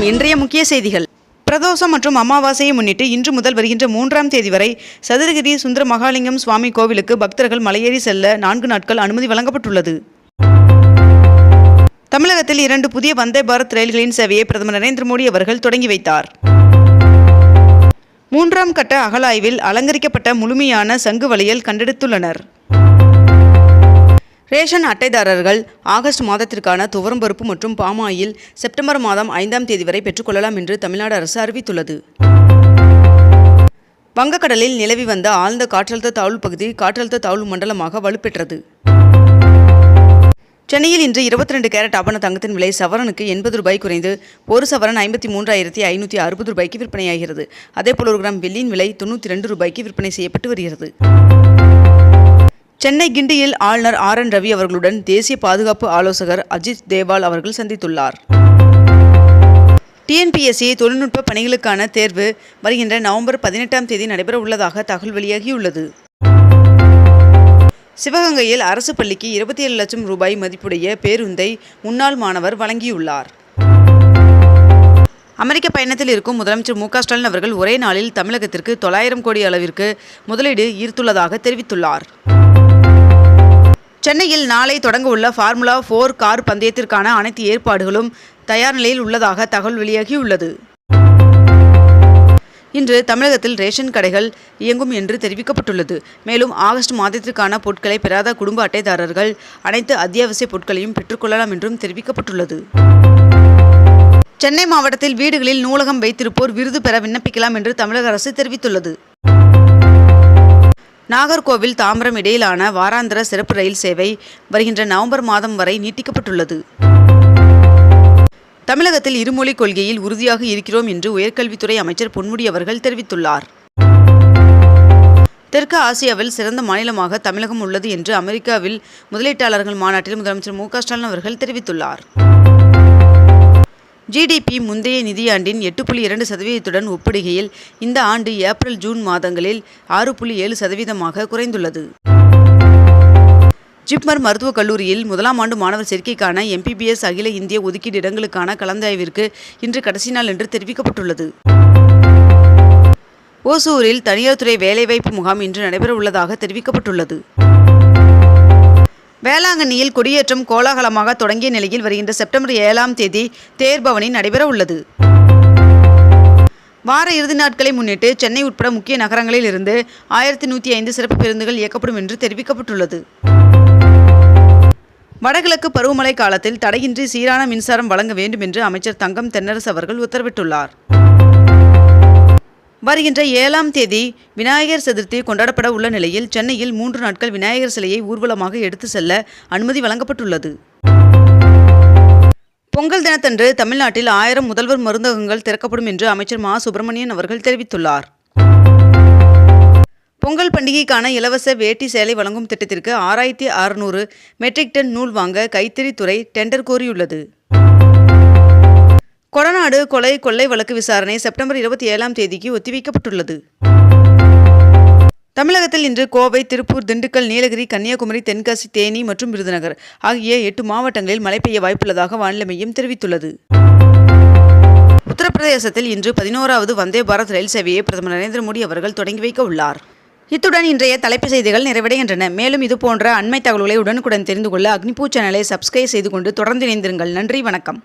வணக்கம் இன்றைய முக்கிய செய்திகள். பிரதோஷம் மற்றும் அமாவாசையை முன்னிட்டு இன்று முதல் வருகின்ற மூன்றாம் தேதி வரை சதுரகிரி சுந்தர மகாலிங்கம் சுவாமி கோவிலுக்கு பக்தர்கள் மலையேறி செல்ல நான்கு நாட்கள் அனுமதி வழங்கப்பட்டுள்ளது. தமிழகத்தில் இரண்டு புதிய வந்தே பாரத் ரயில்களின் சேவையை பிரதமர் நரேந்திர மோடி அவர்கள் தொடங்கி வைத்தார். மூன்றாம் கட்ட அகலாய்வில் அலங்கரிக்கப்பட்ட முழுமையான சங்கு வளையல் கண்டெடுத்துள்ளனர். ரேஷன் அட்டைதாரர்கள் ஆகஸ்ட் மாதத்திற்கான துவரம்பருப்பு மற்றும் பாமாயில் செப்டம்பர் மாதம் ஐந்தாம் தேதி வரை பெற்றுக்கொள்ளலாம் என்று தமிழ்நாடு அரசு அறிவித்துள்ளது. வங்கக்கடலில் நிலவி வந்த ஆழ்ந்த காற்றழுத்த தாழ்வு பகுதி காற்றழுத்த தாழ்வு மண்டலமாக வலுப்பெற்றது. சென்னையில் இன்று இருபத்தி ரெண்டு கேரட் ஆபண தங்கத்தின் விலை சவரனுக்கு எண்பது ரூபாய் குறைந்து ஒரு சவரன் ஐம்பத்தி மூன்றாயிரத்தி ஐநூற்றி அறுபது ரூபாய்க்கு விற்பனையாகிறது. அதேபோல் ஒரு கிராம் வெள்ளியின் விலை தொண்ணூற்றி ரெண்டு ரூபாய்க்கு விற்பனை செய்யப்பட்டு வருகிறது. சென்னை கிண்டியில் ஆளுநர் ஆர் என் ரவி அவர்களுடன் தேசிய பாதுகாப்பு ஆலோசகர் அஜித் தேவால் அவர்கள் சந்தித்துள்ளார். டிஎன்பிஎஸ்சி தொழில்நுட்ப பணிகளுக்கான தேர்வு வருகின்ற நவம்பர் பதினெட்டாம் தேதி நடைபெற உள்ளதாக தகவல் வெளியாகியுள்ளது. சிவகங்கையில் அரசு பள்ளிக்கு இருபத்தி ஏழு லட்சம் ரூபாய் மதிப்புடைய பேருந்தை முன்னாள் மாணவர் வழங்கியுள்ளார். அமெரிக்க பயணத்தில் இருக்கும் முதலமைச்சர் மு ஸ்டாலின் அவர்கள் ஒரே நாளில் தமிழகத்திற்கு தொள்ளாயிரம் கோடி அளவிற்கு முதலீடு ஈர்த்துள்ளதாக தெரிவித்துள்ளார். சென்னையில் நாளை தொடங்க உள்ள ஃபார்முலா ஃபோர் கார் பந்தயத்திற்கான அனைத்து ஏற்பாடுகளும் தயார் நிலையில் உள்ளதாக தகவல் வெளியாகியுள்ளது. இன்று தமிழகத்தில் ரேஷன் கடைகள் இயங்கும் என்று தெரிவிக்கப்பட்டுள்ளது. மேலும் ஆகஸ்ட் மாதத்திற்கான பொருட்களை பெறாத குடும்ப அட்டைதாரர்கள் அனைத்து அத்தியாவசிய பொருட்களையும் பெற்றுக்கொள்ளலாம் என்றும் தெரிவிக்கப்பட்டுள்ளது. சென்னை மாவட்டத்தில் வீடுகளில் நூலகம் வைத்திருப்போர் விருது பெற விண்ணப்பிக்கலாம் என்று தமிழக அரசு தெரிவித்துள்ளது. நாகர்கோவில் தாம்பரம் இடையிலான வாராந்திர சிறப்பு ரயில் சேவை வருகின்ற நவம்பர் மாதம் வரை நீட்டிக்கப்பட்டுள்ளது. தமிழகத்தில் இருமொழிக் கொள்கையில் உறுதியாக இருக்கிறோம் என்று உயர்கல்வித்துறை அமைச்சர் பொன்முடி அவர்கள் தெரிவித்துள்ளார். தெற்கு ஆசியாவில் சிறந்த மாநிலமாக தமிழகம் உள்ளது என்று அமெரிக்காவில் முதலீட்டாளர்கள் மாநாட்டில் முதலமைச்சர் மு க ஸ்டாலின் அவர்கள் தெரிவித்துள்ளார். ஜிடிபி முந்தைய நிதியாண்டின் எட்டு புள்ளி இரண்டு சதவீதத்துடன் ஒப்பிடுகையில் இந்த ஆண்டு ஏப்ரல் ஜூன் மாதங்களில் ஆறு புள்ளி ஏழு சதவீதமாக குறைந்துள்ளது. ஜிப்மர் மருத்துவக் கல்லூரியில் முதலாம் ஆண்டு மாணவர் சேர்க்கைக்கான எம்பிபிஎஸ் அகில இந்திய ஒதுக்கீடு இடங்களுக்கான கலந்தாய்விற்கு இன்று கடைசி நாள் என்று தெரிவிக்கப்பட்டுள்ளது. ஓசூரில் தனியார் துறை வேலைவாய்ப்பு முகாம் இன்று நடைபெற உள்ளதாக தெரிவிக்கப்பட்டுள்ளது. வேளாங்கண்ணியில் கொடியேற்றம் கோலாகலமாக தொடங்கிய நிலையில் வருகின்ற செப்டம்பர் ஏழாம் தேதி தேர்பவனி நடைபெற உள்ளது. வார இறுதி நாட்களை முன்னிட்டு சென்னை உட்பட முக்கிய நகரங்களில் இருந்து ஆயிரத்தி நூற்றி ஐந்து சிறப்பு பேருந்துகள் இயக்கப்படும் என்று தெரிவிக்கப்பட்டுள்ளது. வடகிழக்கு பருவமழை காலத்தில் தடையின்றி சீரான மின்சாரம் வழங்க வேண்டும் என்று அமைச்சர் தங்கம் தென்னரசு அவர்கள் உத்தரவிட்டுள்ளார். வருகின்ற ஏழாம் தேதி விநாயகர் சதுர்த்தி கொண்டாடப்பட உள்ள நிலையில் சென்னையில் மூன்று நாட்கள் விநாயகர் சிலையை ஊர்வலமாக எடுத்து செல்ல அனுமதி வழங்கப்பட்டுள்ளது. பொங்கல் தினத்தன்று தமிழ்நாட்டில் ஆயிரம் முதல்வர் மருந்தகங்கள் திறக்கப்படும் என்று அமைச்சர் மா. சுப்பிரமணியன் அவர்கள் தெரிவித்துள்ளார். பொங்கல் பண்டிகைக்கான இலவச வேட்டி சேலை வழங்கும் திட்டத்திற்கு ஆறாயிரத்தி அறுநூறு மெட்ரிக் டன் நூல் வாங்க கைத்தறித்துறை டெண்டர் கோரியுள்ளது. கொடநாடு கொலை கொள்ளை வழக்கு விசாரணை செப்டம்பர் இருபத்தி ஏழாம் தேதிக்கு ஒத்திவைக்கப்பட்டுள்ளது. தமிழகத்தில் இன்று கோவை திருப்பூர் திண்டுக்கல் நீலகிரி கன்னியாகுமரி தென்காசி தேனி மற்றும் விருதுநகர் ஆகிய எட்டு மாவட்டங்களில் மழை பெய்ய வாய்ப்புள்ளதாக வானிலை மையம் தெரிவித்துள்ளது. உத்தரப்பிரதேசத்தில் இன்று பதினோராவது வந்தே பாரத் ரயில் சேவையை பிரதமர் நரேந்திர மோடி அவர்கள் தொடங்கி வைக்க உள்ளார். இத்துடன் இன்றைய தலைப்புச் செய்திகள் நிறைவடைகின்றன. மேலும் இது போன்ற அண்மை தகவல்களை உடனுக்குடன் தெரிந்து கொள்ள அக்னிபூ சேனலை சப்ஸ்கிரைப் செய்து கொண்டு தொடர்ந்து இணைந்திருங்கள். நன்றி வணக்கம்.